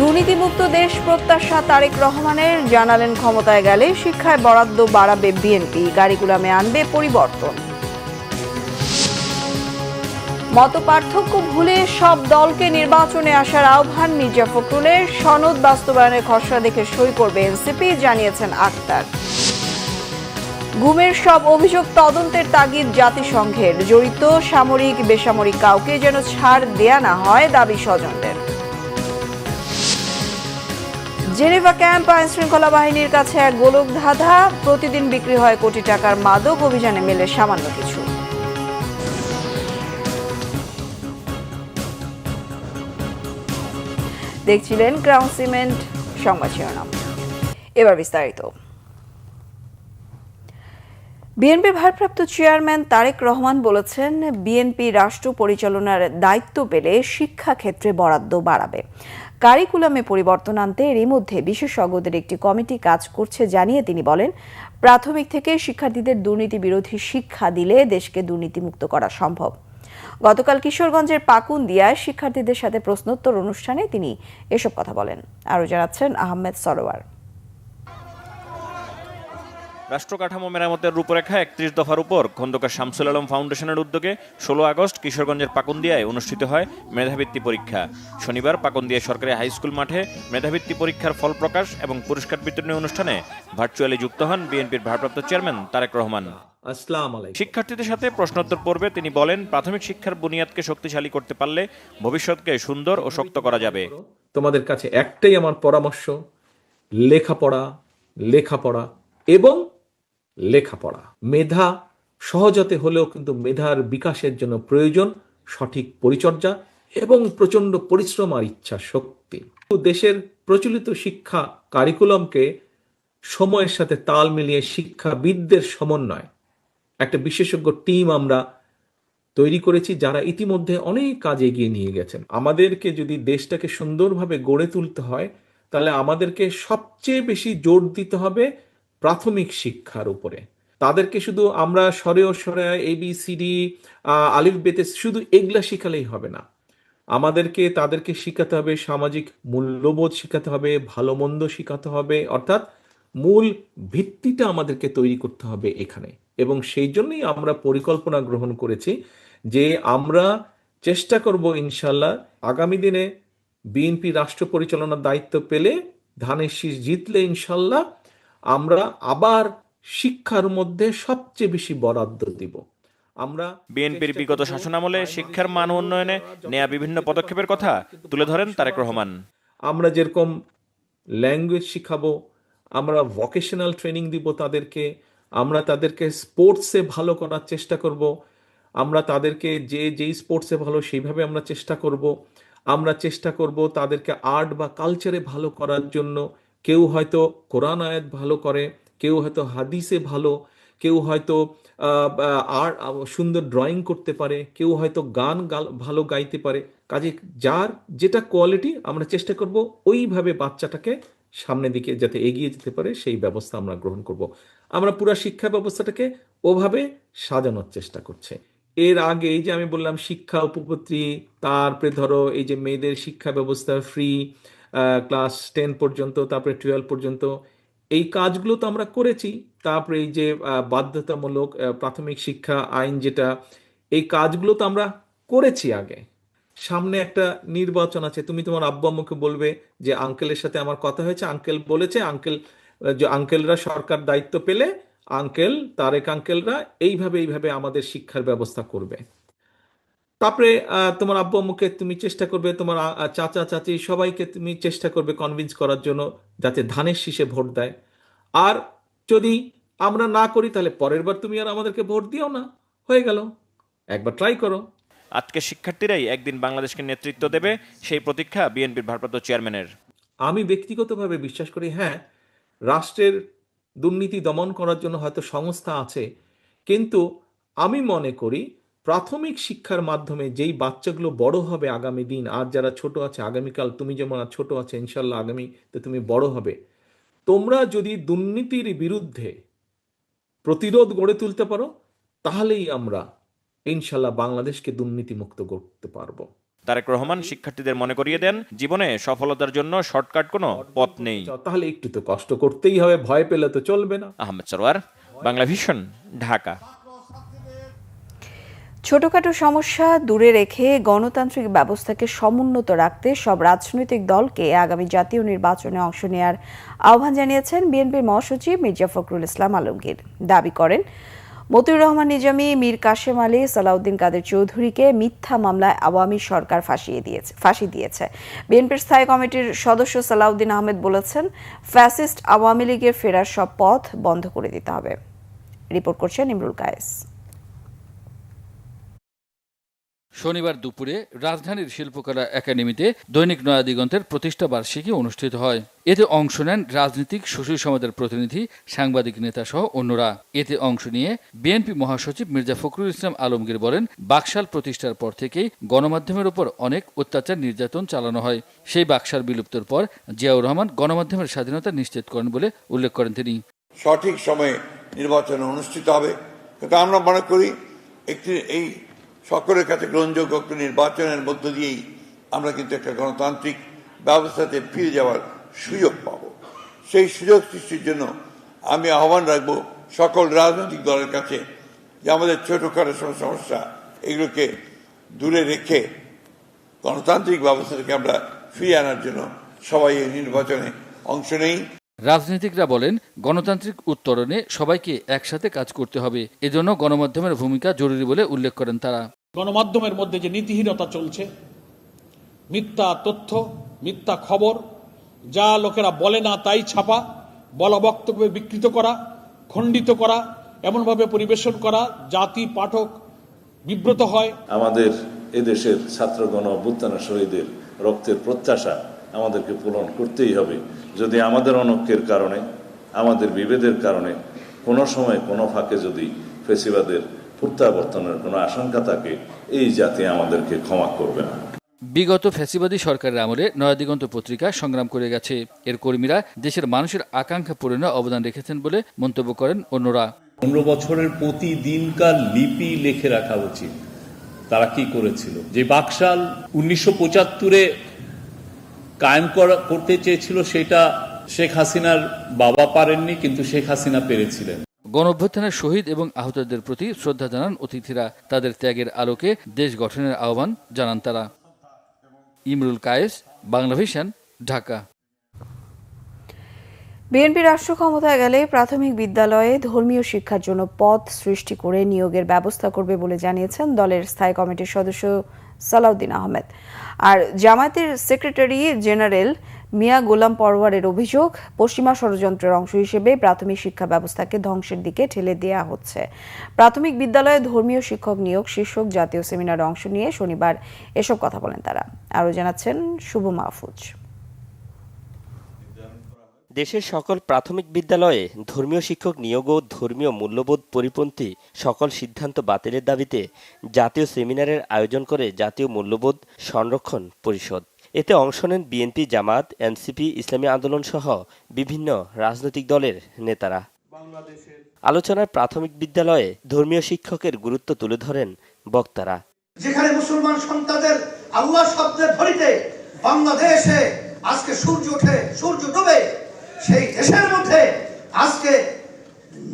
দুর্নীতিমুক্ত দেশ প্রত্যাশা তারেক রহমানের জানালেন ক্ষমতায় গেলে শিক্ষায় বরাদ্দ বাড়াবে বিএনপি, কারিকুলামে আনবে পরিবর্তন। মত পার্থক্য ভুলে সব দলকে নির্বাচনে আসার আহ্বান মির্জা ফখরুলের, সনদ বাস্তবায়নের খসড়া দেখে সই করবে এনসিপি, জানিয়েছেন আক্তার। গুমের সব অভিযোগ তদন্তের তাগিদ জাতিসংঘের, জড়িত সামরিক বেসামরিক কাউকে যেন ছাড় দেয়া না হয় দাবি স্বজনদের। জেনেভা ক্যাম্প আইন শৃঙ্খলা বাহিনীর কাছে এক গোলক ধাঁধা। প্রতিদিন বিক্রি হয় কোটি টাকার মাদক, অভিযানে মেলে সামান্য কিছু। দেখছিলেন ক্রাউন সিমেন্ট সংবাদ শিরোনাম। এবার বিস্তারিত। বিএনপির ভারপ্রাপ্ত চেয়ারম্যান তারেক রহমান বলেছেন, বিএনপি রাষ্ট্র পরিচালনার দায়িত্ব পেলে শিক্ষা ক্ষেত্রে বরাদ্দ বাড়াবে। কারিকুলামে পরিবর্তন আনতে এরই মধ্যে বিশেষজ্ঞদের একটি কমিটি কাজ করছে জানিয়ে তিনি বলেন, প্রাথমিক থেকে শিক্ষার্থীদের দুর্নীতি বিরোধী শিক্ষা দিলে দেশকে দুর্নীতিমুক্ত করা সম্ভব। গতকাল কিশোরগঞ্জের পাকুন্দিয়ায় শিক্ষার্থীদের সাথে প্রশ্নোত্তর অনুষ্ঠানে তিনি এসব কথা বলেন। আরও জানাচ্ছেন আহমেদ সরোয়ার। রাষ্ট্র কাঠামো মেরামতের রূপরেখা একত্রিশ দফার উপর খন্দকার শামসুল আলম ফাউন্ডেশনের উদ্যোগে ষোলো আগস্ট কিশোরগঞ্জের পাকুন্দিয়ায় অনুষ্ঠিত হয় মেধাবৃত্তি পরীক্ষা। শনিবার পাকুন্দিয়া সরকারি হাই স্কুল মাঠে মেধাবৃত্তি পরীক্ষার ফল প্রকাশ এবং পুরস্কার বিতরণী অনুষ্ঠানে ভার্চুয়ালি যুক্ত হন বিএনপির ভারপ্রাপ্ত চেয়ারম্যান তারেক রহমান। শিক্ষার্থীদের সাথে প্রশ্নোত্তর পর্বে তিনি বলেন প্রাথমিক শিক্ষার বুনিয়াদকে শক্তিশালী করতে পারলে ভবিষ্যৎকে সুন্দর ও শক্ত করা যাবে। তোমাদের কাছে একটাই আমার পরামর্শ লেখাপড়া লেখাপড়া এবং লেখাপড়া। মেধা সহজতে হলেও কিন্তু মেধার বিকাশের জন্য প্রয়োজন সঠিক পরিচর্যা এবং প্রচণ্ড পরিশ্রম আর ইচ্ছা শক্তি। দেশের প্রচলিত শিক্ষা কারিকুলামকে সময়ের সাথে তাল মিলিয়ে শিক্ষাবিদদের সমন্বয়। একটা বিশেষজ্ঞ টিম আমরা তৈরি করেছি যারা ইতিমধ্যে অনেক কাজ এগিয়ে নিয়ে গেছেন। আমাদেরকে যদি দেশটাকে সুন্দরভাবে গড়ে তুলতে হয়, তাহলে আমাদেরকে সবচেয়ে বেশি জোর দিতে হবে প্রাথমিক শিক্ষার উপরে। তাদেরকে শুধু আমরা স্বরে ও স্বরে এ বি সি ডি আলিফ, বেতে শুধু এগুলা শিখালেই হবে না। আমাদেরকে, তাদেরকে শিখাতে হবে সামাজিক মূল্যবোধ শিখাতে হবে, ভালো মন্দ শিখাতে হবে, অর্থাৎ মূল ভিত্তিটা আমাদেরকে তৈরি করতে হবে এখানে। এবং সেই জন্যই আমরা পরিকল্পনা গ্রহণ করেছি যে আমরা চেষ্টা করব ইনশাল্লাহ আগামী দিনে বিএনপি রাষ্ট্র পরিচালনার দায়িত্ব পেলে ধানের শীষ জিতলে ইনশাল্লাহ আমরা আবার শিক্ষার মধ্যে সবচেয়ে বেশি বরাদ্দ দিব। আমরা বিএনপির বিগত শাসনামলে শিক্ষার মান উন্নয়নে নেয়া বিভিন্ন পদক্ষেপের কথা তুলে ধরেন তারেক রহমান। আমরা যেরকম ল্যাঙ্গুয়েজ শিখাবো আমরা ভকেশনাল ট্রেনিং দিব তাদেরকে আমরা তাদেরকে স্পোর্টসে ভালো করার চেষ্টা করব আমরা তাদেরকে যে যেই স্পোর্টসে ভালো সেইভাবে আমরা চেষ্টা করব আমরা চেষ্টা করব তাদেরকে আর্ট বা কালচারে ভালো করার জন্য কেউ হয়তো কোরআন আয়াত ভালো করে, কেউ হয়তো হাদিসে ভালো, কেউ হয়তো আর সুন্দর ড্রয়িং করতে পারে, কেউ হয়তো গান ভালো গাইতে পারে। কাজে যার যেটা কোয়ালিটি আমরা চেষ্টা করব ওইভাবে বাচ্চাটাকে সামনের দিকে যাতে এগিয়ে যেতে পারে, সেই ব্যবস্থা আমরা গ্রহণ করব। আমরা পুরো শিক্ষা ব্যবস্থাটাকে ওভাবে সাজানোর চেষ্টা করছে। এর আগে এই যে আমি বললাম শিক্ষা উপপত্রি তারপরে ধরো এই যে মেয়েদের শিক্ষা ব্যবস্থা ফ্রি ক্লাস টেন পর্যন্ত, তারপরে টুয়েলভ পর্যন্ত। এই কাজগুলো তো আমরা করেছি। তারপরে এই যে বাধ্যতামূলক প্রাথমিক শিক্ষা আইন যেটা, এই কাজগুলো তো আমরা করেছি আগে। সামনে একটা নির্বাচন আছে। তুমি তোমার আব্বু আম্মুকে বলবে যে, আঙ্কেলের সাথে আমার কথা হয়েছে। আঙ্কেল বলেছে, আঙ্কেল যে আঙ্কেলরা সরকার দায়িত্ব পেলে, আঙ্কেল, তারেক আঙ্কেলরা এইভাবে এইভাবে আমাদের শিক্ষার ব্যবস্থা করবে। তারপরে তোমার আব্বু আম্মুকে তুমি চেষ্টা করবে তোমার চাচা চাচি সবাইকে তুমি চেষ্টা করবে কনভিন্স করার জন্য যাতে ধানের শীষে ভোট দেয়। আর যদি আমরা না করি তাহলে পরের বার তুমি আর আমাদেরকে ভোট দিও না। হয়ে গেল। একবার ট্রাই করো। আজকে শিক্ষার্থীরাই একদিন বাংলাদেশকে নেতৃত্ব দেবে সেই প্রতীক্ষা বিএনপির ভারপ্রাপ্ত চেয়ারম্যানের। আমি ব্যক্তিগতভাবে বিশ্বাস করি হ্যাঁ রাষ্ট্রের দুর্নীতি দমন করার জন্য হয়তো সংস্থা আছে কিন্তু আমি মনে করি প্রাথমিক শিক্ষার মাধ্যমে যেই বাচ্চাগুলো বড় হবে আগামী দিন আর যারা ছোট আছে আগামীকাল তুমি যেমন আর ছোট আছে ইনশাল্লাহ আগামীতে তুমি বড় হবে। তোমরা যদি দুর্নীতির বিরুদ্ধে প্রতিরোধ গড়ে তুলতে পারো তাহলেই আমরা ইনশাল্লাহ বাংলাদেশকে দুর্নীতিমুক্ত করতে পারব। তারেক রহমান শিক্ষার্থীদের মনে করিয়ে দেন জীবনে সফলতার জন্য শর্টকাট কোনো পথ নেই। তাহলে একটু তো কষ্ট করতেই হবে ভয় পেলে তো চলবে না। আহমেদ সরোয়ার বাংলা ভিশন ঢাকা। ছোটখাটো সমস্যা দূরে রেখে গণতান্ত্রিক ব্যবস্থাকে সমুন্নত রাখতে সব রাজনৈতিক দলকে আগামী জাতীয় নির্বাচনে অংশ নেওয়ার আহ্বান জানিয়েছেন বিএনপির মহাসচিব মির্জা ফখরুল ইসলাম আলমগীর। দাবি করেন, মতিউর রহমান নিজামী, মীর কাশেম আলী, সালাউদ্দিন কাদের চৌধুরীকে মিথ্যা মামলায় আওয়ামী সরকার ফাঁসিয়ে দিয়েছে, ফাঁসি দিয়েছে। বিএনপির স্থায়ী কমিটির সদস্য সালাউদ্দিন আহমেদ বলেছেন, ফ্যাসিস্ট আওয়ামী লীগের ফেরার সব পথ বন্ধ করে দিতে হবে। রিপোর্ট করছেন ইমরুল কায়েস। শনিবার দুপুরে রাজধানীর শিল্পকলা একাডেমিতে দৈনিক নয়া দিগন্তের প্রতিষ্ঠা বার্ষিকী অনুষ্ঠিত হয়। এতে অংশ নেন রাজনীতিক সুশীল সমাজের প্রতিনিধি, সাংবাদিক নেতা সহ অন্যরা। এতে অংশ নিয়ে বিএনপি মহাসচিব মির্জা ফখরুল ইসলাম আলমগীর বলেন, বাকশাল প্রতিষ্ঠার পর থেকেই গণমাধ্যমের উপর অনেক অত্যাচার নির্যাতন চালানো হয়। সেই বাকশাল বিলুপ্তর পর জিয়াউর রহমান গণমাধ্যমের স্বাধীনতা নিশ্চিত করেন বলে উল্লেখ করেন তিনি। সঠিক সময়ে নির্বাচন অনুষ্ঠিত হবে। কিন্তু আমরা মনে করি একটি এই সকলের কাছে গ্রহণযোগ্য একটি নির্বাচনের মধ্য দিয়েই আমরা কিন্তু একটা গণতান্ত্রিক ব্যবস্থাতে ফিরে যাওয়ার সুযোগ পাব। সেই সুযোগ সৃষ্টির জন্য আমি আহ্বান রাখব সকল রাজনৈতিক দলের কাছে যে আমাদের ছোটখাটো সমস্যা এগুলোকে দূরে রেখে গণতান্ত্রিক ব্যবস্থাটাকে আমরা ফিরিয়ে আনার জন্য সবাই এই নির্বাচনে অংশ নেই। রাজনীতিকরা বলেন গণতান্ত্রিক উত্তরণে সবাইকে একসাথে কাজ করতে হবে। এজন্য গণমাধ্যমের ভূমিকা জরুরি বলে উল্লেখ করেন তারা। গণমাধ্যমের মধ্যে যে নীতিহীনতা চলছে মিথ্যা তথ্য মিথ্যা খবর যা লোকেরা বলে না তাই ছাপা বলা বক্তব্য বিকৃত করা খণ্ডিত করা এমনভাবে পরিবেশন করা জাতি পাঠক বিব্রত হয়। আমাদের এদেশের ছাত্রগণ অভ্যুত্থানের শহীদের রক্তের প্রত্যাশা আমাদেরকে পূরণ করতেই হবে। যদি আমাদের অনৈক্যের কারণে আমাদের বিভেদের কারণে কোনো সময় কোনো ফাঁকে যদি ফেসিবাদের প্রত্যাবর্তনের কোনো আশঙ্কা থাকে এই জাতি আমাদেরকে ক্ষমা করবে না। বিগত ফ্যাসিবাদী সরকারের আমলে নয়াদিগন্ত পত্রিকা সংগ্রাম করে গেছে। এর কর্মীরা দেশের মানুষের আকাঙ্ক্ষা পূরণে অবদান রেখেছেন বলে মন্তব্য করেন অন্যরা। পনেরো বছরের প্রতিদিনকার লিপি লিখে রাখা উচিত। তারা কি করেছিল? যে বাকশাল উনিশশো পঁচাত্তরে কায়েম করতে চেয়েছিল সেটা শেখ হাসিনার বাবা পারেননি কিন্তু শেখ হাসিনা পেরেছিলেন। গণঅভ্যুত্থানের শহীদ এবং আহতদের প্রতি শ্রদ্ধা জানান অতিথিরা। তাদের ত্যাগের আলোকে দেশ গঠনের আহ্বান জানান তারা। ইমরুল কায়েস বাংলাভিশন ঢাকা। বিএনপি রাষ্ট্র ক্ষমতায় গেলে প্রাথমিক বিদ্যালয়ে ধর্মীয় শিক্ষার জন্য পদ সৃষ্টি করে নিয়োগের ব্যবস্থা করবে বলে জানিয়েছেন দলের স্থায়ী কমিটির সদস্য সালাউদ্দিন আহমেদ। আর জামায়াতের সেক্রেটারি জেনারেল মিয়া গোলাম পরওয়ারের অভিযোগ, পশ্চিমা ষড়যন্ত্রের অংশ হিসেবে প্রাথমিক শিক্ষা ব্যবস্থাকে ধ্বংসের দিকে ঠেলে দেওয়া হচ্ছে। প্রাথমিক বিদ্যালয়ে ধর্মীয় শিক্ষক নিয়োগ শীর্ষক জাতীয় সেমিনারে অংশ নিয়ে শনিবার এসব কথা বলেন তারা। আরও জানাচ্ছেন শুভ মাহফুজ। দেশের সকল প্রাথমিক বিদ্যালয়ে ধর্মীয় শিক্ষক নিয়োগ ও ধর্মীয় মূল্যবোধ পরিপন্থী সকল সিদ্ধান্ত বাতিলের দাবিতে জাতীয় সেমিনারের আয়োজন করে জাতীয় মূল্যবোধ সংরক্ষণ পরিষদ। এতে অংশ নেন বিএনপি জামাত এনসিপি ইসলামী আন্দোলন সহ বিভিন্ন রাজনৈতিক দলের নেতারা। আলোচনায় প্রাথমিক বিদ্যালয়ে ধর্মীয় শিক্ষকের গুরুত্ব তুলে ধরেন বক্তারা। যেখানে মুসলমান সন্তানদের আল্লাহ শব্দের ধরিতে বাংলাদেশে আজকে সূর্য ওঠে সূর্য ডুবে। সেই দেশের মধ্যে আজকে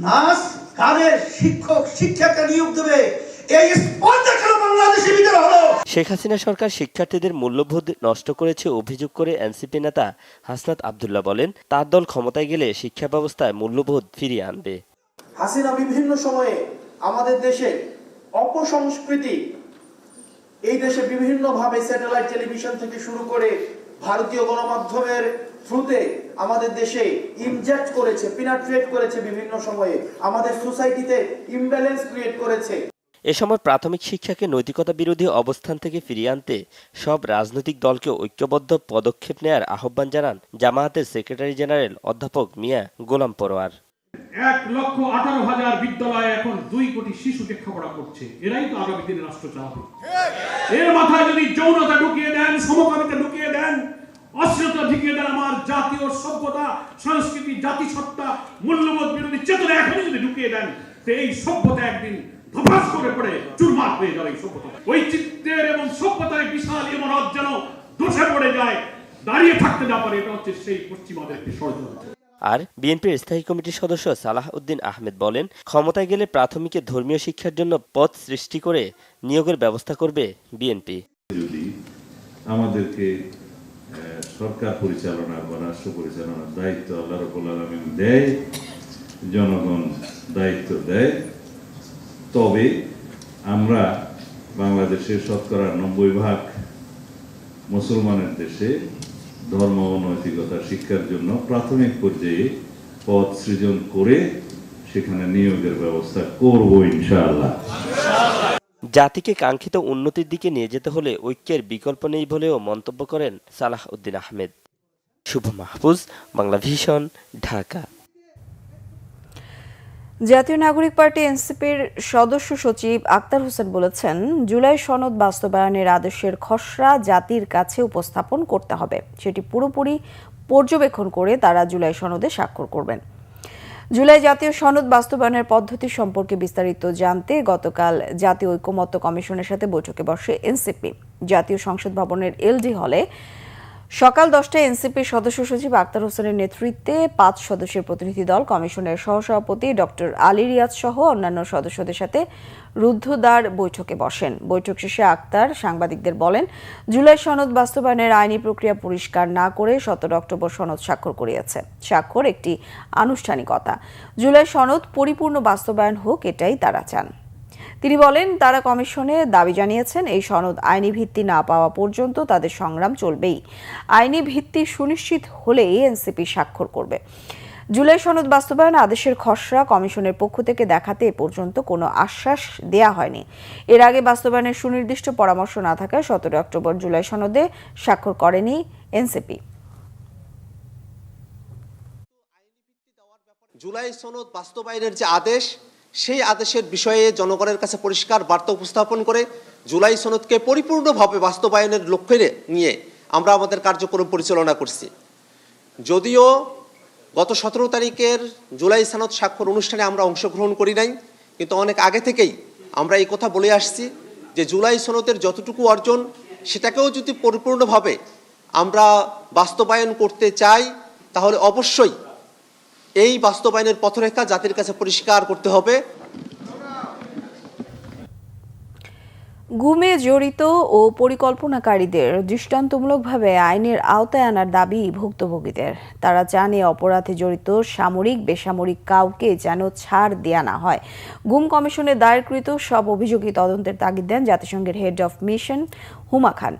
নাচ গানের শিক্ষক শিক্ষাকে নিয়োগ দেবে। এই স্পর্ধা কেন বাংলাদেশের ভিতরে হলো? শেখ হাসিনা সরকার শিক্ষার্থীদের মূল্যবোধ নষ্ট করেছে অভিযোগ করে এনসিপি নেতা হাসনাত আবদুল্লাহ বলেন তার দল ক্ষমতায় গেলে শিক্ষা ব্যবস্থায় মূল্যবোধ ফিরিয়ে আনবে। হাসিনা বিভিন্ন সময়ে আমাদের দেশে অপসংস্কৃতি এই দেশে বিভিন্নভাবে স্যাটেলাইট টেলিভিশন থেকে শুরু করে ভারতীয় গণমাধ্যমের থ্রুতে আমাদের দেশে ইনজেক্ট করেছে পিনাট্রেট করেছে বিভিন্ন সময়ে। আমাদের সোসাইটিতে ইমব্যালেন্স ক্রিয়েট করেছে। এ সময় প্রাথমিক শিক্ষাকে নৈতিকতা বিরোধী অবস্থান থেকে ফিরিয়ে আনতে সব রাজনৈতিক দলকে ঐক্যবদ্ধ পদক্ষেপ নেয়ার আহ্বান জানান জামায়াতের সেক্রেটারি জেনারেল অধ্যাপক মিয়া গোলাম পরোয়ার। এক লক্ষ আঠারো হাজার বিদ্যালয়ে এখন দুই কোটি শিশু লেখাপড়া করছে। এরাই তো আগামী দিনে রাষ্ট্র চালাবে। এর মাথায় যদি যৌনতা ঢুকিয়ে দেন সমকামিতা ঢুকিয়ে দেন অশ্লীলতা ঢুকিয়ে দেন আমার জাতীয় সভ্যতা সংস্কৃতি জাতিসত্তা মূল্যবোধ বিরোধী চেতনা এখনই যদি ঢুকিয়ে দেন তো এই সভ্যতা একদিন ধপাস করে পড়ে চুরমার হয়ে যাবে এই সভ্যতা। ওই চিত্তের এবং সভ্যতার বিশাল ইমারত যেন দোষে পড়ে যায় দাঁড়িয়ে থাকতে না পারে এটা হচ্ছে সেই পশ্চিমাদের একটি ষড়যন্ত্র। আর বিএনপির স্থায়ী কমিটির সদস্য সালাহ উদ্দিন আহমেদ বলেন ক্ষমতায় গেলে প্রাথমিকে ধর্মীয় শিক্ষার জন্য পথ সৃষ্টি করে নিয়োগের ব্যবস্থা করবে বিএনপি। যদি আমাদেরকে সরকার পরিচালনা বা রাষ্ট্র পরিচালনার দায়িত্ব আল্লাহ রবুল আলমিন দেয়, জনগণ দায়িত্ব দেয়। তবে আমরা বাংলাদেশের শতকরা নব্বই ভাগ মুসলমানের দেশে ধর্ম ও নৈতিকতা শিক্ষার জন্য প্রাথমিক পর্যায়ে পদ সৃজন করে সেখানে নিয়োগের ব্যবস্থা করব ইনশাআল্লাহ। জাতিকে কাঙ্ক্ষিত উন্নতির দিকে নিয়ে যেতে হলে ঐক্যের বিকল্প নেই বলেও মন্তব্য করেন সালাহ উদ্দিন আহমেদ। শুভ মাহফুজ, বাংলা ভিশন, ঢাকা। জাতীয় নাগরিক পার্টি এনসিপির সদস্য সচিব আক্তার হোসেন বলেছেন, জুলাই সনদ বাস্তবায়নের আদেশের খসড়া জাতির কাছে উপস্থাপন করতে হবে। সেটি পুরোপুরি পর্যবেক্ষণ করে তারা জুলাই সনদে স্বাক্ষর করবেন। জুলাই জাতীয় সনদ বাস্তবায়নের পদ্ধতি সম্পর্কে বিস্তারিত জানতে গতকাল জাতীয় ঐক্যমত্য কমিশনের সাথে বৈঠকে বসে এনসিপি। জাতীয় সংসদ ভবনের এলডি হলে সকাল দশটায় এনসিপির সদস্য সচিব আক্তার হোসেনের নেতৃত্বে পাঁচ সদস্যের প্রতিনিধি দল, কমিশনের সহসভাপতি ডক্টর আলী রিয়াজ সহ অন্যান্য সদস্যদের সাথে রুদ্ধদ্বার বৈঠকে বসেন। বৈঠক শেষে আক্তার সাংবাদিকদের বলেন, জুলাই সনদ বাস্তবায়নের আইনি প্রক্রিয়া পরিষ্কার না করে সতেরো অক্টোবর সনদ স্বাক্ষর করিয়েছে। স্বাক্ষর একটি আনুষ্ঠানিকতা। জুলাই সনদ পরিপূর্ণ বাস্তবায়ন হোক, এটাই তারা চান। তিনি বলেন, তারা কমিশনে দাবি জানিয়েছেন, এই সনদ আইনি ভিত্তি না পাওয়া পর্যন্ত তাদের সংগ্রাম চলবেই। আইনি ভিত্তি সুনিশ্চিত হলেই এনসিপি স্বাক্ষর করবে। জুলাই সনদ বাস্তবায়ন আদেশের খসড়া কমিশনের পক্ষ থেকে দেখাতে এ পর্যন্ত কোনো আশ্বাস দেয়া হয়নি। এর আগে বাস্তবায়নের সুনির্দিষ্ট পরামর্শ না থাকায় সতেরো অক্টোবর জুলাই সনদে স্বাক্ষর করেনি এনসিপি। জুলাই সনদ বাস্তবায়নের যে আদেশ সেই আদেশের বিষয়ে জনগণের কাছে পরিষ্কার বার্তা উপস্থাপন করে জুলাই সনদকে পরিপূর্ণভাবে বাস্তবায়নের লক্ষ্যে নিয়ে আমরা আমাদের কার্যক্রম পরিচালনা করছি। যদিও গত সতেরো তারিখের জুলাই সনদ স্বাক্ষর অনুষ্ঠানে আমরা অংশগ্রহণ করি নাই, কিন্তু অনেক আগে থেকেই আমরা এই কথা বলে আসছি যে জুলাই সনদের যতটুকু অর্জন, সেটাকেও যদি পরিপূর্ণভাবে আমরা বাস্তবায়ন করতে চাই, তাহলে অবশ্যই এই বাস্তবায়নের পথরেখা জাতির কাছে পরিষ্কার করতে হবে। গুমে জড়িত ও পরিকল্পনাকারীদের দৃষ্টান্তমূলকভাবে আইনের আওতায় আনার দাবি ভুক্তভোগীদের। তারা এই অপরাধে জড়িত সামরিক, বেসামরিক কাউকে যেন ছাড় দেয়া না হয়। গুম কমিশনে দায়েরকৃত সব অভিযোগই তদন্তের তাগিদ দেন জাতিসংঘের head of mission Huma Khan.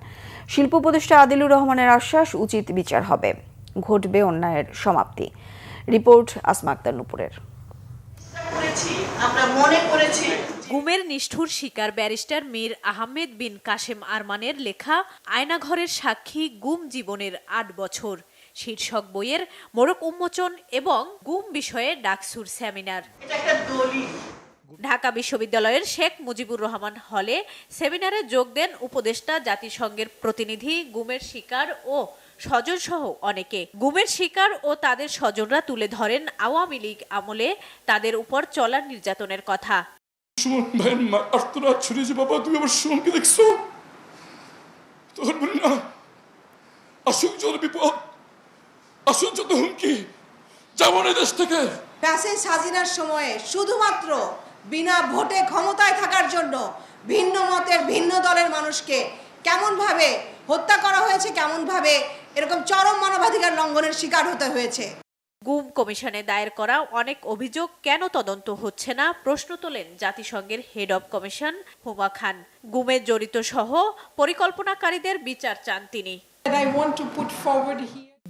শিল্প উপদেষ্টা আদিলুর রহমানের আশ্বাস, উচিত বিচার হবে। ঘটবে অন্যায়ের সমাপ্তি। রিপোর্ট আসমা আক্তার নুপুরের। আমরা মনে করেছি গুমের নিষ্ঠুর শিকার ব্যারিস্টার মীর আহমেদ বিন কাশেম আরমানের লেখা আয়নাঘরের সাক্ষী গুম জীবনের আট বছর শীর্ষক বইয়ের মোড়ক উন্মোচন এবং গুম বিষয়ে ডাকসুর সেমিনার। এটা একটা দলিল। ঢাকা বিশ্ববিদ্যালয়ের শেখ মুজিবুর রহমান হলে সেমিনারে যোগ দেন উপদেষ্টা জাতিসংঘের প্রতিনিধি গুমের শিকার ও স্বজন সহ অনেকে। গুমের শিকার ও তাদের স্বজনরা তুলে ধরেন আওয়ামী লীগ আমলে তাদের উপর চলা নির্যাতনের কথা। সুমন ভাইয়ের মা আর্তনাদ ছড়িয়েছে বাবা তুমি আমার সুমনকে দেখছ? তখন বলি না আসুক যত বিপদ আসুক যত হুমকি যাব না দেশ থেকে। প্যাসেজ হাজিরার সময়ে শুধুমাত্র বিনা ভোটে ক্ষমতায় থাকার জন্য ভিন্ন মতের ভিন্ন দলের মানুষকে কেমনভাবে হত্যা করা হয়েছে কেমনভাবে এরকম চরম মানবাধিকার লঙ্ঘনের শিকার হতে হয়েছে। গুম কমিশনে দায়ের করা অনেক অভিযোগ কেন তদন্ত হচ্ছে না? প্রশ্ন তোলেন জাতিসংঘের head of commission Huma Khan. গুমে জড়িত সহ পরিকল্পনাকারীদের বিচার চান তিনি।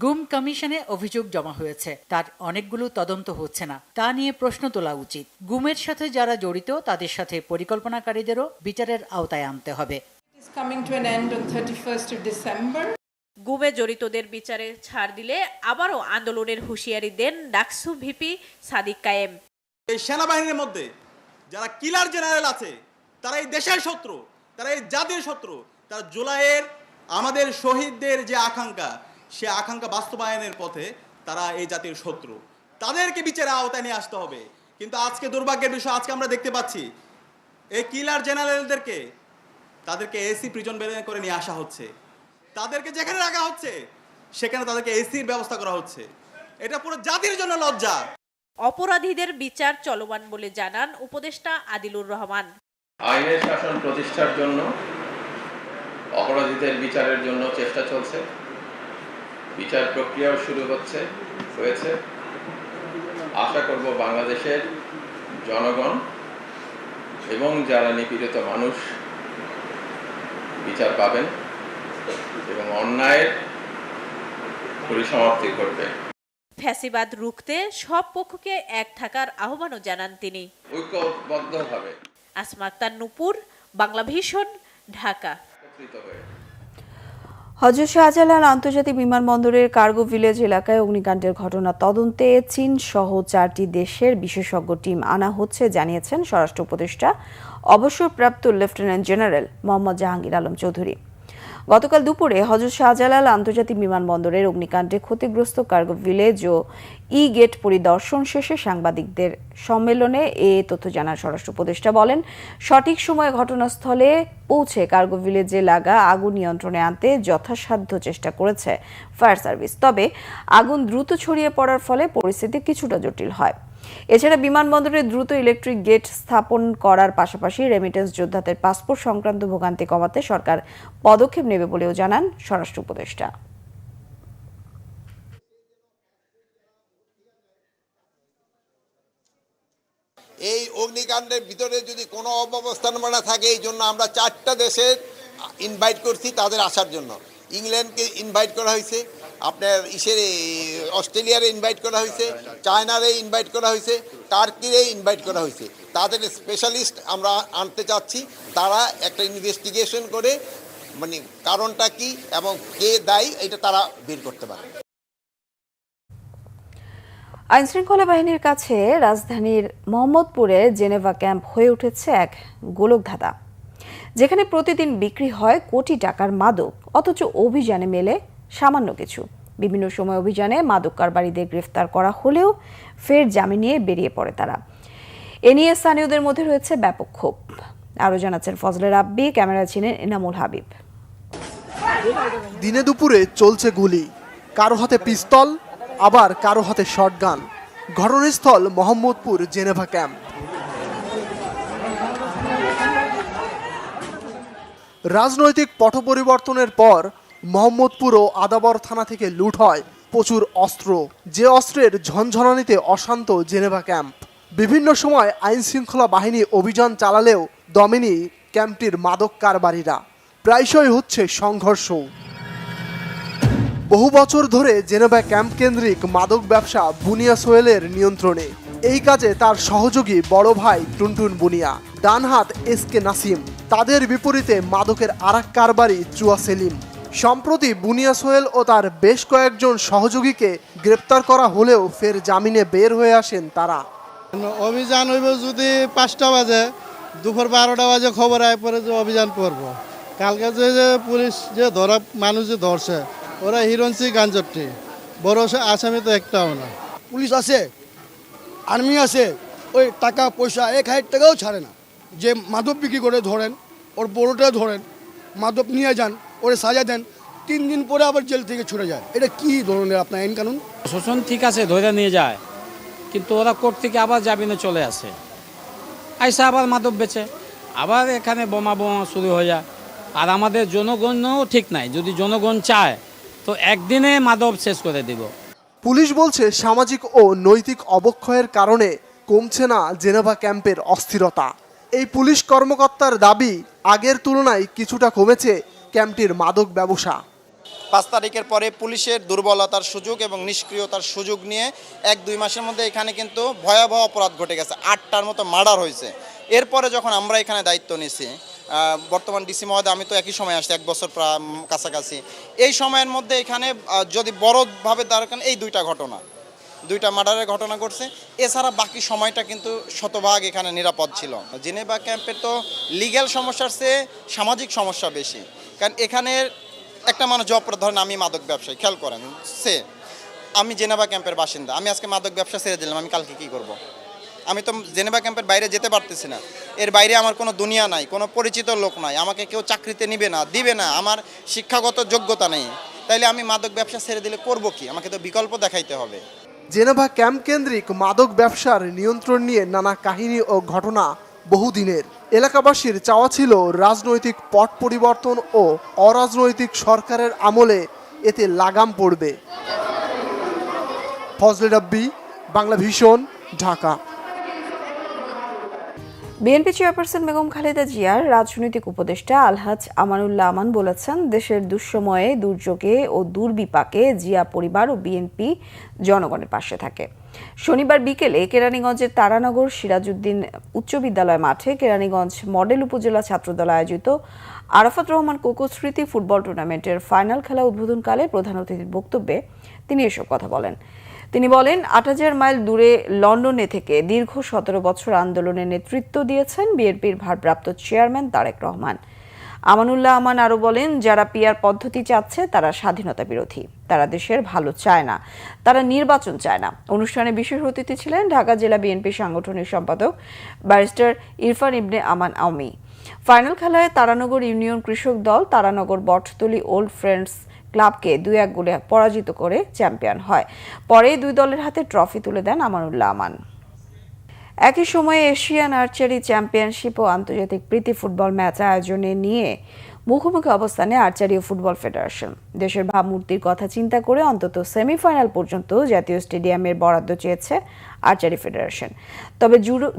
গুম কমিশনে অভিযোগ জমা হয়েছে তার অনেকগুলো তদন্ত হচ্ছে না তা নিয়ে প্রশ্ন তোলা উচিত। গুমের সাথে যারা জড়িত তাদের সাথে পরিকল্পনাকারীদেরও বিচারের আওতায় আনতে হবে। গুমে জড়িতদের বিচারে ছাড় দিলে আবারও আন্দোলনের হুঁশিয়ারি দেন ডাকসু ভিপি সাদিক কায়েম। এই সেনাবাহিনীর মধ্যে যারা কিলার জেনারেল আছে, তারা এই দেশের শত্রু, তারা এই জাতির শত্রু, তারা জুলাইয়ের আমাদের শহীদদের যে আকাঙ্ক্ষা, সে আকাঙ্ক্ষা বাস্তবায়নের পথে তারা এই জাতির শত্রু। তাদেরকে বিচারে আওতায় নিয়ে আসতে হবে। কিন্তু আজকে দুর্ভাগ্যের বিষয়, আজকে আমরা দেখতে পাচ্ছি, এই কিলার জেনারেলদেরকে, তাদেরকে এসি প্রিজন বের করে নিয়ে আসা হচ্ছে। তাদেরকে যেখানে রাখা হচ্ছে সেখানে তাদেরকে এসির ব্যবস্থা করা হচ্ছে। এটা পুরো জাতির জন্য লজ্জা। অপরাধীদের বিচার চলমান বলে জানান উপদেষ্টা আদিলুর রহমান। আইনের শাসন প্রতিষ্ঠার জন্য অপরাধীদের বিচারের জন্য চেষ্টা চলছে। বিচার প্রক্রিয়াও শুরু হচ্ছে হয়েছে। আশা করব বাংলাদেশের জনগণ এবং যারা নিপীড়িত মানুষ বিচার পাবেন। এবং অন্যায়ের পরিসমাপ্তি ঘটবে। ফ্যাসিবাদ রুখতে সব পক্ষকে এক থাকার আহ্বানও জানান তিনি। ঐক্যবদ্ধভাবে। আসমা আক্তার নুপুর বাংলা ভীষণ ঢাকা। হয়ে। হজরত শাহজালাল আন্তর্জাতিক বিমানবন্দরের কার্গো ভিলেজ এলাকায় অগ্নিকাণ্ডের ঘটনা তদন্তে চীন সহ চারটি দেশের বিশেষজ্ঞ টিম আনা হচ্ছে জানিয়েছেন স্বরাষ্ট্র উপদেষ্টা অবসরপ্রাপ্ত লেফটেন্যান্ট জেনারেল মোহাম্মদ জাহাঙ্গীর আলম চৌধুরী। গতকাল দুপুরে হজরত শাহজালাল আন্তর্জাতিক বিমানবন্দরের অগ্নিকাণ্ডে ক্ষতিগ্রস্ত কার্গো ভিলেজ ও ই গেট পরিদর্শন শেষে সাংবাদিকদের সম্মেলনে এ তথ্য জানান স্বরাষ্ট্র উপদেষ্টা বলেন, সঠিক সময়ে ঘটনাস্থলে পৌঁছে কার্গো ভিলেজে লাগা আগুন নিয়ন্ত্রণে আনতে যথাসাধ্য চেষ্টা করেছে ফায়ার সার্ভিস। তবে আগুন দ্রুত ছড়িয়ে পড়ার ফলে পরিস্থিতি কিছুটা জটিল হয়। এছাড়া বিমানবন্দরে দ্রুত ইলেকট্রিক গেট স্থাপন করার পাশাপাশি রেমিটেন্স যোদ্ধাদের পাসপোর্ট সংক্রান্ত ভোগান্তি কমাতে সরকার পদক্ষেপ নেবে বলেও জানান স্বরাষ্ট্র উপদেষ্টা। এই অগ্নিকাণ্ডের ভিতরে যদি কোনো অব্যবস্থাপনা থাকে, এই জন্য আমরা চারটা দেশের ইনভাইট করছি তাদের আসার জন্য। ইংল্যান্ডকে ইনভাইট করা হয়েছে, আপনার ইসের অস্ট্রেলিয়ারে ইনভাইট করা হয়েছে, চায়নারে ইনভাইট করা হয়েছে, টার্কিরে ইনভাইট করা হয়েছে। তাদের স্পেশালিস্ট আমরা আনতে চাচ্ছি, তারা একটা ইনভেস্টিগেশন করে মানে কারণটা কি এবং কে দায়ী, এটা তারা বের করতে পারে। আইনশৃঙ্খলা বাহিনীর কাছে রাজধানীর মোহাম্মদপুরে জেনেভা ক্যাম্প হয়ে উঠেছে এক গোলকধাঁধা। যেখানে প্রতিদিন বিক্রি হয় কোটি টাকার মাদক, অথচ অভিযানে মেলে সামান্য কিছু। বিভিন্ন সময় অভিযানে মাদক কারবারিদের গ্রেফতার করা হলেও ফের জামিন নিয়ে বেরিয়ে পড়ে তারা। এ নিয়ে স্থানীয়দের মধ্যে রয়েছে ব্যাপক ক্ষোভ। আরও জানাচ্ছেন ফজলে রাব্বি ক্যামেরা ছিলেন এনামুল হাবিব। দিনে দুপুরে চলছে গুলি। কারও হাতে পিস্তল, আবার কারও হাতে শটগান। ঘটনাস্থল মোহাম্মদপুর জেনেভা ক্যাম্প। রাজনৈতিক পট পরিবর্তনের পর মোহাম্মদপুর ও আদাবর থানা থেকে লুট হয় প্রচুর অস্ত্র। যে অস্ত্রের ঝনঝনানিতে অশান্ত জেনেভা ক্যাম্প। বিভিন্ন সময় আইন শৃঙ্খলা বাহিনী অভিযান চালালেও দমেনি ক্যাম্পটির মাদক কারবারিরা। প্রায়শই হচ্ছে সংঘর্ষ। বহু বছর ধরে জেনেভা ক্যাম্প কেন্দ্রিক মাদক ব্যবসা বুনিয়া সোয়েলের নিয়ন্ত্রণে। এই কাজে তার সহযোগী বড় ভাই টুনটুন বুনিয়া। ডানহাত এস কে নাসিম। তাদের বিপরীতে মাদকের আরাক কারবারি চুয়া সেলিম। সম্প্রতি বুনিয়া সোহেল ও তার বেশ কয়েকজন সহযোগীকে গ্রেপ্তার করা হলেও ফের জামিনে বের হয়ে আসেন তারা। অভিযান হইব যদি পাঁচটা বাজে দুপুর বারোটা বাজে খবর আয় পরে যে অভিযান করব। কালকে যে যে পুলিশ যে ধরা মানুষ যে ধরছে ওরা হিরণসি গাঞ্জটি বড় সে আসামি তো একটাও না। পুলিশ আছে আর্মি আছে ওই টাকা পয়সা এক হাজার টাকাও ছাড়ে না। যে মাদক বিক্রি করে ধরেন ওর বড়োটা ধরেন মাদক নিয়ে যান ওরে সাজা দেন তিন দিন পরে আবার জেল থেকে ছুটে যায়। এটা কি ধরনের আপনার আইন কানুন? শোষণ ঠিক আছে ধরে নিয়ে যায় কিন্তু ওরা কোর্ট থেকে আবার জামিনে চলে আসে। আইসা আবার মাদক বেচে আবার এখানে বোমা বোমা শুরু হয়ে যায়। আর আমাদের জনগণও ঠিক নাই যদি জনগণ চায় তো একদিনে মাদক শেষ করে দিব। পুলিশ বলছে সামাজিক ও নৈতিক অবক্ষয়ের কারণে কমছে না জেনেভা ক্যাম্পের অস্থিরতা। এই পুলিশ কর্মকর্তার দাবি আগের তুলনায় কিছুটা কমেছে ক্যাম্পটির মাদক ব্যবসা। পাঁচ তারিখের পরে পুলিশের দুর্বলতার সুযোগ এবং নিষ্ক্রিয়তার সুযোগ নিয়ে এক দুই মাসের মধ্যে এখানে কিন্তু ভয়াবহ অপরাধ ঘটে গেছে। আটটার মতো মার্ডার হয়েছে। এরপরে যখন আমরা এখানে দায়িত্ব নিছি বর্তমান ডিসি মহোদয়, আমি তো একই সময় আসছি, এক বছর কাছাকাছি। এই সময়ের মধ্যে এখানে যদি বড়ভাবে দাঁড়ান এই দুইটা ঘটনা। দুইটা মার্ডারের ঘটনা ঘটছে। এছাড়া বাকি সময়টা কিন্তু শতভাগ এখানে নিরাপদ ছিল। জেনেভা ক্যাম্পের তো লিগ্যাল সমস্যার চেয়ে সামাজিক সমস্যা বেশি। কারণ এখানের একটা মানুষ জব ধরেন, আমি মাদক ব্যবসায়ী, খেয়াল করেন, সে, আমি জেনেভা ক্যাম্পের বাসিন্দা, আমি আজকে মাদক ব্যবসা ছেড়ে দিলাম, আমি কালকে কি করব? আমি তো জেনেভা ক্যাম্পের বাইরে যেতে পারতেছি না। এর বাইরে আমার কোনো দুনিয়া নাই, কোনো পরিচিত লোক নাই, আমাকে কেউ চাকরিতে নিবে না, দিবে না, আমার শিক্ষাগত যোগ্যতা নেই। তাইলে আমি মাদক ব্যবসা ছেড়ে দিলে করব কি? আমাকে তো বিকল্প দেখাইতে হবে। জেনেভা ক্যাম্প কেন্দ্রিক মাদক ব্যবসার নিয়ন্ত্রণ নিয়ে নানা কাহিনী ও ঘটনা বহুদিনের। এলাকাবাসীর চাওয়া ছিল রাজনৈতিক পট পরিবর্তন ও অরাজনৈতিক সরকারের আমলে এতে লাগাম পড়বে। ফজলে রাব্বি, বাংলা ভীষণ ঢাকা। বিএনপি চেয়ারপারসন বেগম খালেদা জিয়ার রাজনৈতিক উপদেষ্টা আলহাজ আমানুল্লাহ আমান বলেছেন, দেশের দুঃসময়ে দুর্যোগে ও দুর্বিপাকে জিয়া পরিবার ও বিএনপি জনগণের পাশে থাকে। শনিবার বিকেলে কেরানীগঞ্জের তারানগর সিরাজউদ্দিন উচ্চ বিদ্যালয় মাঠে কেরানীগঞ্জ মডেল উপজেলা ছাত্রদল আয়োজিত আরাফাত রহমান কোকো স্মৃতি ফুটবল টুর্নামেন্টের ফাইনাল খেলা উদ্বোধনকালে প্রধান অতিথির বক্তব্যে তিনি এসব কথা বলেন। তিনি বলেন আট হাজার মাইল দূরে লন্ডনে থেকে দীর্ঘ সতেরো বছর আন্দোলনে নেতৃত্ব দিয়েছেন বিএনপির ভারপ্রাপ্ত চেয়ারম্যান তারেক রহমান। আমানুল্লাহ আমান আরও বলেন, যারা পিয়ার পদ্ধতি চাচ্ছে, তারা স্বাধীনতা বিরোধী। তারা দেশের ভালো চায় না, তারা নির্বাচন চায় না। অনুষ্ঠানে বিশেষ অতিথি ছিলেন ঢাকা জেলা বিএনপি সাংগঠনিক সম্পাদক ব্যারিস্টার ইরফান ইবনে আমান আওমি। ফাইনাল খেলায় তারানগর ইউনিয়ন কৃষক দল, তারানগর বটতলি ওল্ড ফ্রেন্ডস ক্লাবকে দুই এক গোলে পরাজিত করে চ্যাম্পিয়ন হয়। পরে দুই দলের হাতে ট্রফি তুলে দেন আমানুল্লাহ আমান। একই সময়ে এশিয়ান আর্চারি চ্যাম্পিয়নশিপ ও আন্তর্জাতিক প্রীতি ফুটবল ম্যাচ আয়োজনে নিয়ে মুখোমুখি অবস্থানে আর্চারি ও ফুটবল ফেডারেশন। দেশের ভাবমূর্তির কথা চিন্তা করে অন্তত সেমিফাইনাল পর্যন্ত জাতীয় স্টেডিয়ামের বরাদ্দ চেয়েছে আর্চারি ফেডারেশন। তবে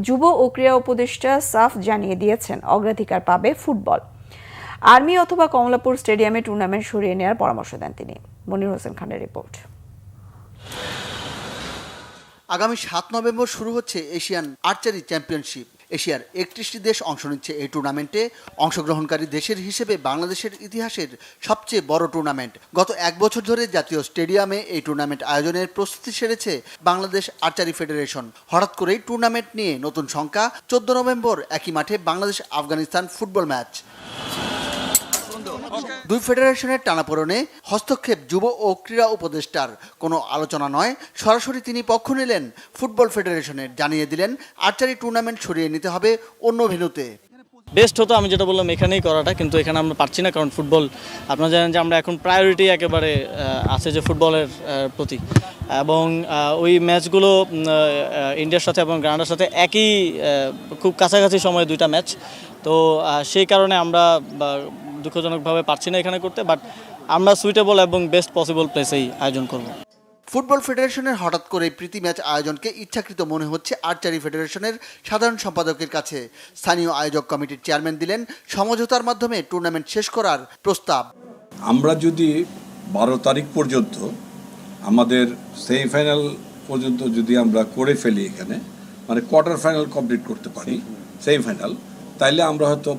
যুব ও ক্রীড়া উপদেষ্টা সাফ জানিয়ে দিয়েছেন, অগ্রাধিকার পাবে ফুটবল। আর্মি অথবা কমলাপুর স্টেডিয়ামে টুর্নামেন্ট সরিয়ে নেওয়ার পরামর্শ দেন তিনি। মনির হোসেন খানের রিপোর্ট। আগামী সাত নভেম্বর শুরু হচ্ছে এশিয়ান আর্চারি চ্যাম্পিয়নশিপ। এশিয়ার একত্রিশটি দেশ অংশ নিচ্ছে এই টুর্নামেন্টে। অংশগ্রহণকারী দেশের হিসেবে বাংলাদেশের ইতিহাসের সবচেয়ে বড় টুর্নামেন্ট। গত এক বছর ধরে জাতীয় স্টেডিয়ামে এই টুর্নামেন্ট আয়োজনের প্রস্তুতি সেরেছে বাংলাদেশ আর্চারি ফেডারেশন। হঠাৎ করেই টুর্নামেন্ট নিয়ে নতুন সংখ্যা চোদ্দ নভেম্বর একই মাঠে বাংলাদেশ আফগানিস্তান ফুটবল ম্যাচ। দুই ফেডারেশনের টানাপোড়নে হস্তক্ষেপ যুব ও ক্রীড়া উপদেষ্টার কোনো আলোচনা নয়। সরাসরি তিনি পক্ষ নিলেন। ফুটবল ফেডারেশনের জানিয়ে দিলেন, আর্চারি টুর্নামেন্ট সরিয়ে নিতে হবে অন্য ভেন্যুতে। বেস্ট হতো আমি যেটা বললাম এখানেই করাটা, কিন্তু এখানে আমরা পারছি না, কারণ ফুটবল, আপনারা জানেন যে আমরা এখন প্রায়োরিটি একেবারে আছে যে ফুটবলের প্রতি। এবং ওই ম্যাচগুলো ইন্ডিয়ার সাথে এবং গ্রানাডার সাথে একই খুব কাছাকাছি সময়ে দুইটা ম্যাচ। তো সেই কারণে আমরা দুঃখজনকভাবে পারছি না এখানে করতে বাট আমরা সুইটেবল এবং বেস্ট পসিবল প্লেসেই আয়োজন করব। ফুটবল ফেডারেশনের হঠাৎ করে প্রীতি ম্যাচ আয়োজনকে ইচ্ছাকৃত মনে হচ্ছে আর্চারি ফেডারেশনের সাধারণ সম্পাদকের কাছে। স্থানীয় আয়োজক কমিটির চেয়ারম্যান দিলেন সমঝোতার মাধ্যমে টুর্নামেন্ট শেষ করার প্রস্তাব। আমরা যদি বারো তারিখ পর্যন্ত আমাদের সেমিফাইনাল পর্যন্ত যদি আমরা করে ফেলি এখানে মানে কোয়ার্টার ফাইনাল কমপ্লিট করতে পারি সেমিফাইনাল তাইলে আমরা হয়তো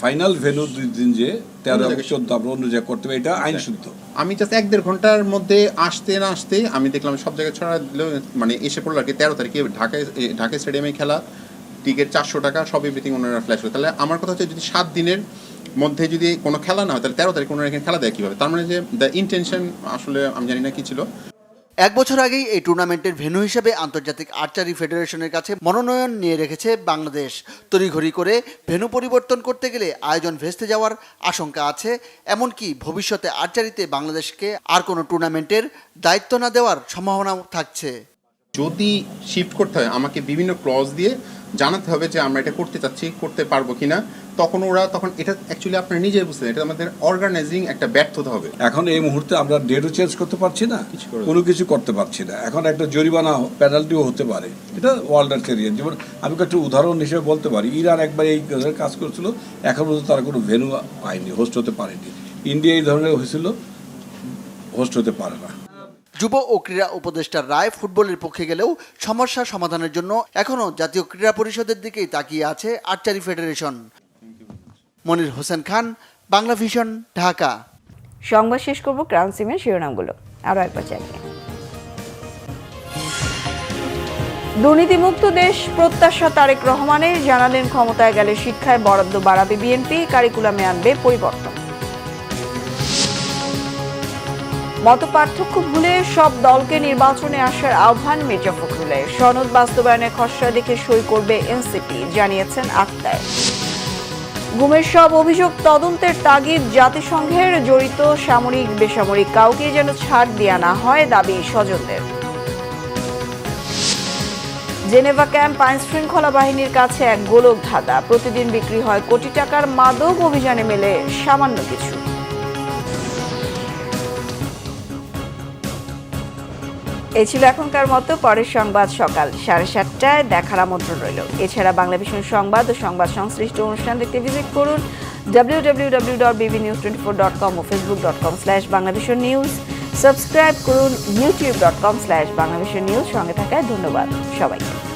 ফাইনাল ভেন্যু দুই দিন যে তেরো এবং চোদ্দ আমরা অন্য জায়গায় করতে পারি এটা আইন শুদ্ধ আমি জাস্ট এক দেড় ঘণ্টার মধ্যে আসতে না আসতে আমি দেখলাম সব জায়গায় ছড়া দিল মানে এসে পড়ল আর কি তেরো তারিখে ঢাকায় ঢাকা স্টেডিয়ামে খেলা টিকিট চারশো টাকা সব এভরিথিং ওনারা ফ্ল্যাশ করে। তাহলে আমার কথা হচ্ছে যদি সাত দিনের মধ্যে যদি কোনো খেলা না হয় তাহলে তেরো তারিখ ওনারা এখানে খেলা দেয় কীভাবে? তার মানে যে দ্য ইন্টেনশন আসলে আমি জানি না কি ছিল। এক বছর আগেই এই টুর্নামেন্টের ভেন্যু হিসেবে আন্তর্জাতিক আর্চারি ফেডারেশনের কাছে মনোনয়ন নিয়ে রেখেছে বাংলাদেশ। তড়িঘড়ি করে ভেন্যু পরিবর্তন করতে গেলে আয়োজন ভেস্তে যাওয়ার আশঙ্কা আছে, এমনকি ভবিষ্যতে আর্চারিতে বাংলাদেশকে আর কোনো টুর্নামেন্টের দায়িত্ব না দেওয়ার সম্ভাবনাও থাকছে। যদি শিফট করতে হয়, আমাকে বিভিন্ন ক্লজ দিয়ে জানাতে হবে যে আমরা এটা করতে চাচ্ছি, করতে পারব কিনা। তখন ওরা তখন এটা অ্যাকচুয়ালি আপনারা নিজেই বুঝতে এটা আমাদের অর্গানাইজিং একটা ব্যর্থতা হবে। এখন এই মুহূর্তে আমরা ডেটও চেঞ্জ করতে পারছি না কোনো কিছু করতে পারছি না। এখন একটা জরিমানা পেনাল্টিও হতে পারে এটা ওয়ার্ল্ডের ক্যারিয়ার যেমন আমি একটা উদাহরণ হিসেবে বলতে পারি ইরান একবার এই কাজ করছিল এখন পর্যন্ত তারা কোনো ভেনু পায়নি হোস্ট হতে পারেনি। ইন্ডিয়া এই ধরনের হয়েছিল হোস্ট হতে পারে না। যুব ও ক্রীড়া উপদেষ্টার রায় ফুটবলের পক্ষে গেলেও সমস্যা সমাধানের জন্য এখনও জাতীয় ক্রীড়া পরিষদের দিকেই তাকিয়ে আছে archery federation. Monir Hossain Khan, Bangla vision, Dhaka. সংবাদ শেষ করব ক্রাউন সিমের শিরোনামগুলো। আরও একবার চালিয়ে দুর্নীতিমুক্ত দেশ প্রত্যাশা তারেক রহমানের, জানালেন ক্ষমতায় গেলে শিক্ষায় বরাদ্দ বাড়াবে বিএনপি, কারিকুলামে আনবে পরিবর্তন। মত পার্থক্য ভুলে সব দলকে নির্বাচনে আসার আহ্বান মির্জা ফখরুলের। সনদ বাস্তবায়নে খসড়া দেখে সই করবে এনসিপি, জানিয়েছেন আক্তার গুমের সব অভিযোগ তদন্তের তাগিদ জাতিসংঘের জড়িত সামরিক, বেসামরিক কাউকে যেন ছাড় দেওয়া না হয় দাবি স্বজনদের। জেনেভা ক্যাম্প আইন শৃঙ্খলা বাহিনীর কাছে এক গোলক ধাঁধা। প্রতিদিন বিক্রি হয় কোটি টাকার মাদক, অভিযানে মেলে সামান্য কিছু। এই ছিল এখনকার মতো পরের সংবাদ সকাল। সাড়ে সাতটায় দেখার আমন্ত্রণ রইল। এছাড়া বাংলা ভীষণ সংবাদ ও সংবাদ সংশ্লিষ্ট অনুষ্ঠান দেখতে ভিজিট করুন W W W dot BB news twenty four dot com ও Facebook dot com slash news subscribe করুন YouTube dot com slash Bangla vision news সঙ্গে থাকায় ধন্যবাদ। সবাইকে।